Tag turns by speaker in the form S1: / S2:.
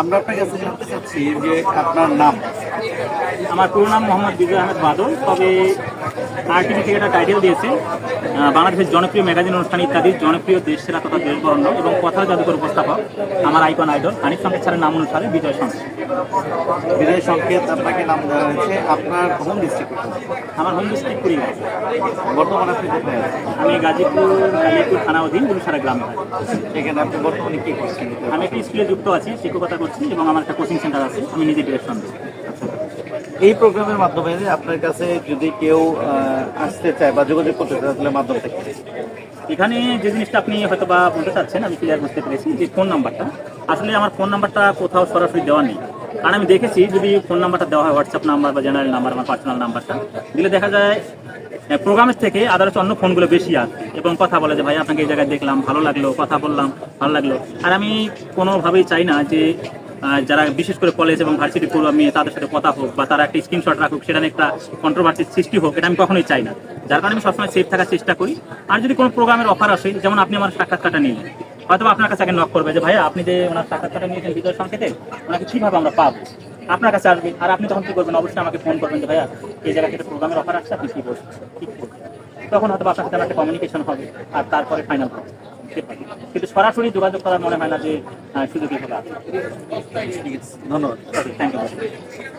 S1: আমরা আপনার কাছে জানতে চাচ্ছি যে আপনার নাম।
S2: আমার পুরো নাম মোহাম্মদ বিজয় আহমেদ বাদল, তবে একটা টাইটেল দিয়েছে বাংলাদেশের জনপ্রিয় ম্যাগাজিন অনুষ্ঠান ইত্যাদি জনপ্রিয় দেশ সেরা তথা দেশ বরণ্য এবং কথা জাদুকর উপস্থাপক আমার আইকন আইডল হানিফ সংকেত স্যারের নাম অনুসারে বিজয় সংকেত।
S1: বিজয় সংকেত আপনাকে নাম দেওয়া হয়েছে আপনার হোম ডিস্ট্রিক্ট
S2: আমার হোম ডিস্ট্রিক্ট কুড়িগ্রাম
S1: বর্তমানে আপনি কোথায়
S2: আমি গাজীপুর গাজীপুর থানা অধীন গুলশারা গ্রাম
S1: এখানে আপনি বর্তমানে কি করছেন?
S2: আমি একটা স্কুলে যুক্ত আছি শিক্ষকতা করছি এবং আমার একটা কোচিং সেন্টার আছে আমি নিজে ডিরেকশন দিই।
S1: এই প্রোগ্রামের মাধ্যমে আপনার কাছে যদি কেউ আসতে চায় বা যোগাযোগ করতে চায়, তাহলে মাধ্যম থেকে।
S2: এখানে যে জিনিসটা আপনি হয়তো বা বলতে চাচ্ছেন, আমি ক্লিয়ার বুঝতে পেরেছি যে ফোন নাম্বারটা আসলে আমার ফোন নাম্বারটা কোথাও সরাসরি দেওয়া নেই। কারণ আমি দেখেছি যদি ফোন নাম্বারটা দেওয়া হয় হোয়াটসঅ্যাপ নাম্বার বা জেনারেল নাম্বার আমার পার্সোনাল নাম্বারটা দিলে দেখা যায় প্রোগ্রামের থেকে আদার্স অন্য ফোনগুলো বেশি আসে এবং কথা বলে যে, ভাই, আপনাকে এই জায়গায় দেখলাম, ভালো লাগল, কথা বললাম, ভালো লাগল। আর আমি কোনোভাবেই চাই না যে যারা বিশেষ করে কলেজ এবং ভার্সিটি পড়ুয়া মেয়ে, তাদের সাথে কথা হোক বা তারা একটা স্ক্রিনশট রাখুক সেটা নিয়ে একটা কন্ট্রোভার্সির সৃষ্টি হোক, এটা আমি কখনোই চাই না। যার কারণে আমি সবসময় সেফ থাকার চেষ্টা করি। আর যদি কোনো প্রোগ্রামের অফার আসে, যেমন আপনি আমার সাক্ষাৎকারটা নিলেন হয়তো আপনার কাছে আগে নক করবে যে, ভাইয়া, আপনি যে ওনার সাক্ষাৎকারটা নিয়েছেন বিজয় সংকেতে, ওনাকে কীভাবে আমরা পাবো? আপনার কাছে আসবে। আর আপনি তখন কী করবেন অবশ্যই আমাকে ফোন করবেন যে, ভাইয়া, এই জায়গা থেকে প্রোগ্রামের অফার আসছে? আপনি কি বলছেন? তখন হয়তো আপনার সাথে একটা কমিউনিকেশন হবে, আর তারপরে ফাইনাল হবে। কিন্তু সরাসরি যোগাযোগ করার মনে হয় না যে সুযোগ এগুলো আছে
S1: ধন্যবাদ
S2: থ্যাংক ইউ